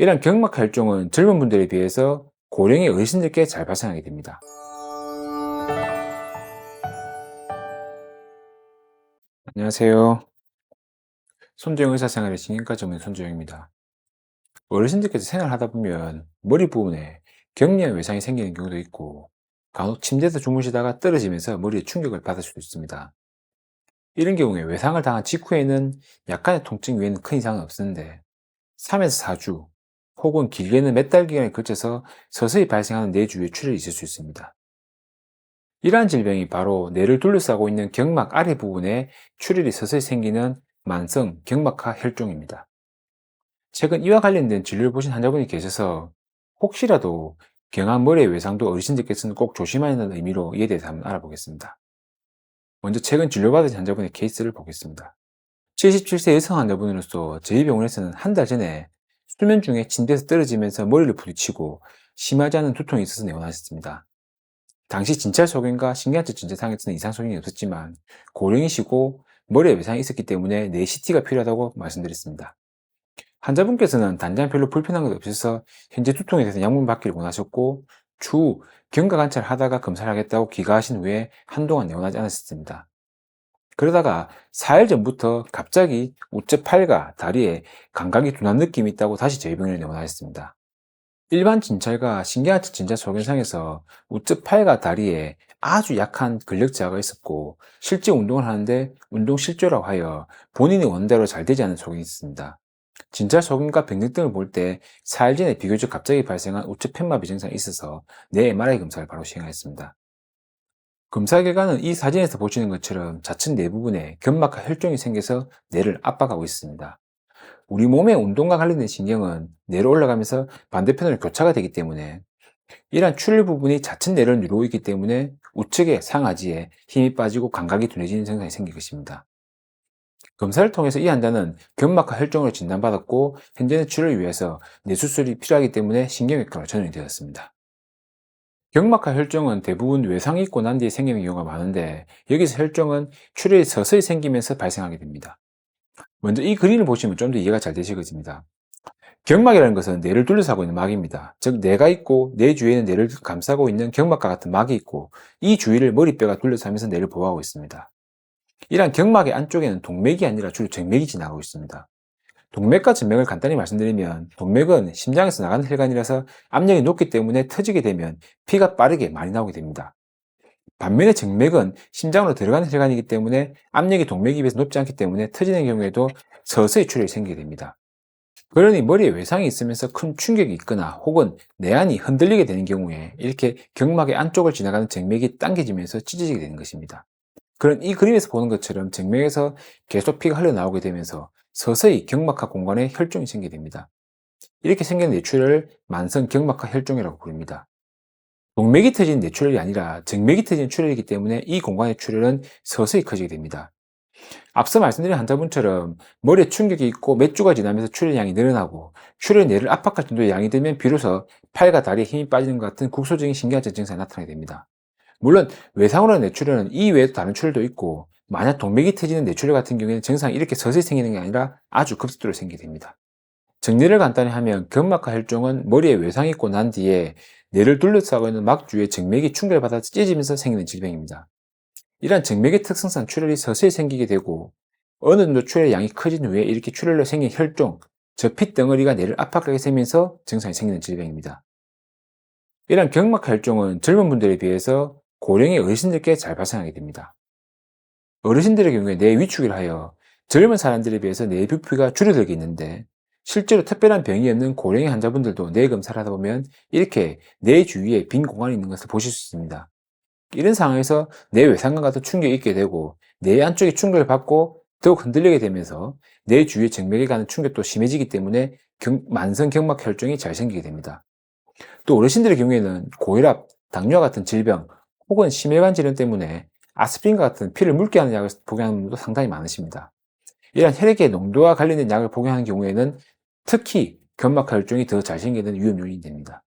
이런 경막 혈종은 젊은 분들에 비해서 고령의 어르신들께 잘 발생하게 됩니다. 안녕하세요. 손재영 의사생활의 진행과 전문 손재영입니다. 어르신들께서 생활하다 보면 머리 부분에 경련 외상이 생기는 경우도 있고 간혹 침대에서 주무시다가 떨어지면서 머리에 충격을 받을 수도 있습니다. 이런 경우에 외상을 당한 직후에는 약간의 통증 외에는 큰 이상은 없는데 3에서 4주 혹은 길게는 몇 달 기간에 걸쳐서 서서히 발생하는 뇌주위에 출혈이 있을 수 있습니다. 이러한 질병이 바로 뇌를 둘러싸고 있는 경막 아래 부분에 출혈이 서서히 생기는 만성 경막하 혈종입니다. 최근 이와 관련된 진료를 보신 환자분이 계셔서 혹시라도 경한 머리의 외상도 어르신들께서는 꼭 조심하는 의미로 이에 대해서 한번 알아보겠습니다. 먼저 최근 진료받은 환자분의 케이스를 보겠습니다. 77세 여성 환자분으로서 저희 병원에서는 한 달 전에 수면 중에 침대에서 떨어지면서 머리를 부딪히고 심하지 않은 두통이 있어서 내원하셨습니다. 당시 진찰 소견과 신경학적 진찰 상에서는 이상 소견이 없었지만 고령이시고 머리에 외상이 있었기 때문에 뇌 CT가 필요하다고 말씀드렸습니다. 환자분께서는 단장 별로 불편한 것 없어서 현재 두통에 대해서 약물 받기를 원하셨고 추후 경과 관찰을 하다가 검사를 하겠다고 귀가하신 후에 한동안 내원하지 않았습니다. 그러다가 4일 전부터 갑자기 우측 팔과 다리에 감각이 둔한 느낌이 있다고 다시 병원에 내원하였습니다. 일반 진찰과 신경학적 진찰 소견상에서 우측 팔과 다리에 아주 약한 근력 저하가 있었고 실제 운동을 하는데 운동 실조라고 하여 본인이 원대로 잘 되지 않는 소견이 있습니다. 진찰 소견과 병력 등을 볼 때 4일 전에 비교적 갑자기 발생한 우측 팻마비 증상이 있어서 뇌 MRI 검사를 바로 시행하였습니다. 검사 결과는 이 사진에서 보시는 것처럼 좌측 뇌 부분에 견막과 혈종이 생겨서 뇌를 압박하고 있습니다. 우리 몸의 운동과 관련된 신경은 뇌로 올라가면서 반대편으로 교차가 되기 때문에 이러한 출혈 부분이 좌측 뇌를 누르고 있기 때문에 우측의 상하지에 힘이 빠지고 감각이 둔해지는 증상이 생길 것입니다. 검사를 통해서 이 환자는 견막과 혈종으로 진단받았고 현재는 치료를 위해서 뇌수술이 필요하기 때문에 신경외과로 전원이 되었습니다. 경막하 혈종은 대부분 외상이 있고 난 뒤에 생기는 경우가 많은데 여기서 혈종은 출혈이 서서히 생기면서 발생하게 됩니다. 먼저 이 그림을 보시면 좀 더 이해가 잘 되시겠습니다. 경막이라는 것은 뇌를 둘러싸고 있는 막입니다. 즉 뇌가 있고 뇌 주위에는 뇌를 감싸고 있는 경막과 같은 막이 있고 이 주위를 머리뼈가 둘러싸면서 뇌를 보호하고 있습니다. 이러한 경막의 안쪽에는 동맥이 아니라 주로 정맥이 지나가고 있습니다. 동맥과 정맥을 간단히 말씀드리면 동맥은 심장에서 나가는 혈관이라서 압력이 높기 때문에 터지게 되면 피가 빠르게 많이 나오게 됩니다. 반면에 정맥은 심장으로 들어가는 혈관이기 때문에 압력이 동맥에 비해서 높지 않기 때문에 터지는 경우에도 서서히 출혈이 생기게 됩니다. 그러니 머리에 외상이 있으면서 큰 충격이 있거나 혹은 내안이 흔들리게 되는 경우에 이렇게 경막의 안쪽을 지나가는 정맥이 당겨지면서 찢어지게 되는 것입니다. 그런 이 그림에서 보는 것처럼 정맥에서 계속 피가 흘러나오게 되면서 서서히 경막하 공간에 혈종이 생기게 됩니다. 이렇게 생긴 뇌출혈을 만성 경막하 혈종이라고 부릅니다. 동맥이 터진 뇌출혈이 아니라 정맥이 터진 출혈이기 때문에 이 공간의 출혈은 서서히 커지게 됩니다. 앞서 말씀드린 환자분처럼 머리에 충격이 있고 몇 주가 지나면서 출혈량이 늘어나고 출혈 뇌를 압박할 정도의 양이 되면 비로소 팔과 다리에 힘이 빠지는 것 같은 국소적인 신경화적 증상이 나타나게 됩니다. 물론 외상으로 뇌출혈은 이 외에도 다른 출혈도 있고 만약 동맥이 터지는 뇌출혈 같은 경우에는 증상이 이렇게 서서히 생기는 게 아니라 아주 급속도로 생기게 됩니다. 정리를 간단히 하면 견막하 혈종은 머리에 외상이 있고 난 뒤에 뇌를 둘러싸고 있는 막 주위에 정맥이 충격을 받아 찢어지면서 생기는 질병입니다. 이러한 정맥의 특성상 출혈이 서서히 생기게 되고 어느 정도 출혈 양이 커진 후에 이렇게 출혈로 생긴 혈종, 저 핏덩어리가 뇌를 압박하게 되면서 증상이 생기는 질병입니다. 이러한 경막하 혈종은 젊은 분들에 비해서 고령의 어르신들께 잘 발생하게 됩니다. 어르신들의 경우에 뇌 위축을 하여 젊은 사람들에 비해서 뇌 부피가 줄어들게 있는데 실제로 특별한 병이 없는 고령의 환자분들도 뇌 검사를 하다 보면 이렇게 뇌 주위에 빈 공간이 있는 것을 보실 수 있습니다. 이런 상황에서 뇌 외상과 같은 충격이 있게 되고 뇌 안쪽에 충격을 받고 더욱 흔들리게 되면서 뇌 주위에 정맥에 가는 충격도 심해지기 때문에 경, 만성 경막 혈종이 잘 생기게 됩니다. 또 어르신들의 경우에는 고혈압, 당뇨와 같은 질병 혹은 심혈관 질환 때문에 아스피린과 같은 피를 묽게 하는 약을 복용하는 분도 상당히 많으십니다. 이러한 혈액의 농도와 관련된 약을 복용하는 경우에는 특히 견막하 혈종이 더잘 생기는 위험 요인이 됩니다.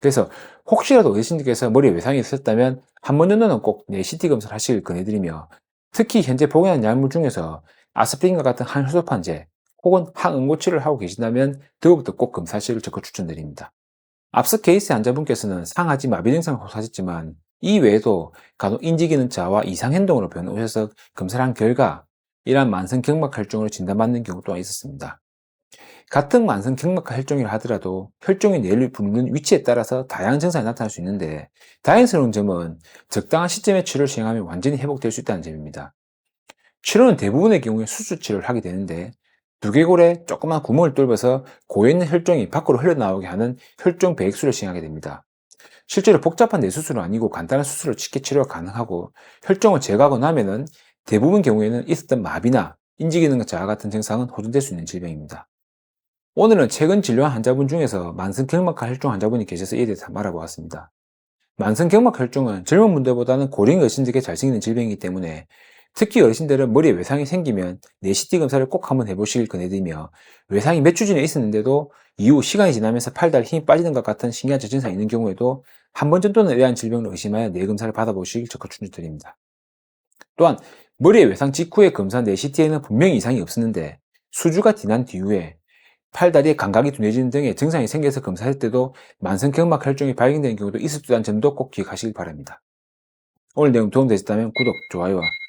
그래서 혹시라도 어르신들께서 머리에 외상이 있었다면 한 번 정도는 꼭내 CT 검사를 하시길 권해드리며 특히 현재 복용하는 약물 중에서 아스피린과 같은 항효소판제 혹은 항응고치를 하고 계신다면 더욱더 꼭 검사하시기를 적극 추천드립니다. 앞서 케이스 환자분께서는 상하지 마비 증상을 호소하셨지만 이 외에도 간혹 인지기능 저하와 이상행동으로 변오셔서 검사를 한 결과 이러한 만성 경막 혈종으로 진단받는 경우 또한 있었습니다. 같은 만성 경막 혈종이라 하더라도 혈종이 뇌를 붓는 위치에 따라서 다양한 증상이 나타날 수 있는데 다행스러운 점은 적당한 시점에 치료를 시행하면 완전히 회복될 수 있다는 점입니다. 치료는 대부분의 경우에 수술 치료를 하게 되는데 두개골에 조그만 구멍을 뚫어서 고여있는 혈종이 밖으로 흘러나오게 하는 혈종 배액술을 시행하게 됩니다. 실제로 복잡한 뇌수술은 아니고 간단한 수술로 쉽게 치료가 가능하고 혈종을 제거하고 나면은 대부분 경우에는 있었던 마비나 인지기능 저하 같은 증상은 호전될 수 있는 질병입니다. 오늘은 최근 진료한 환자분 중에서 만성 경막하 혈종 환자분이 계셔서 이에 대해서 말해보았습니다. 만성 경막 혈종은 젊은 분들보다는 고령 어르신들에게 잘 생기는 질병이기 때문에 특히 어르신들은 머리에 외상이 생기면 내시티 검사를 꼭 한번 해보시길 권해드리며 외상이 몇 주 전에 있었는데도 이후 시간이 지나면서 팔다리 힘이 빠지는 것 같은 신기한 증상이 있는 경우에도 한 번 정도는 의아한 질병을 의심하여 뇌검사를 받아보시길 적극 추천드립니다. 또한 머리에 외상 직후에 검사한 내시티에는 분명히 이상이 없었는데 수주가 지난 뒤후에 팔다리에 감각이 둔해지는 등의 증상이 생겨서 검사할 때도 만성 경막 혈종이 발견되는 경우도 있다는 점도 꼭 기억하시길 바랍니다. 오늘 내용 도움되셨다면 구독, 좋아요와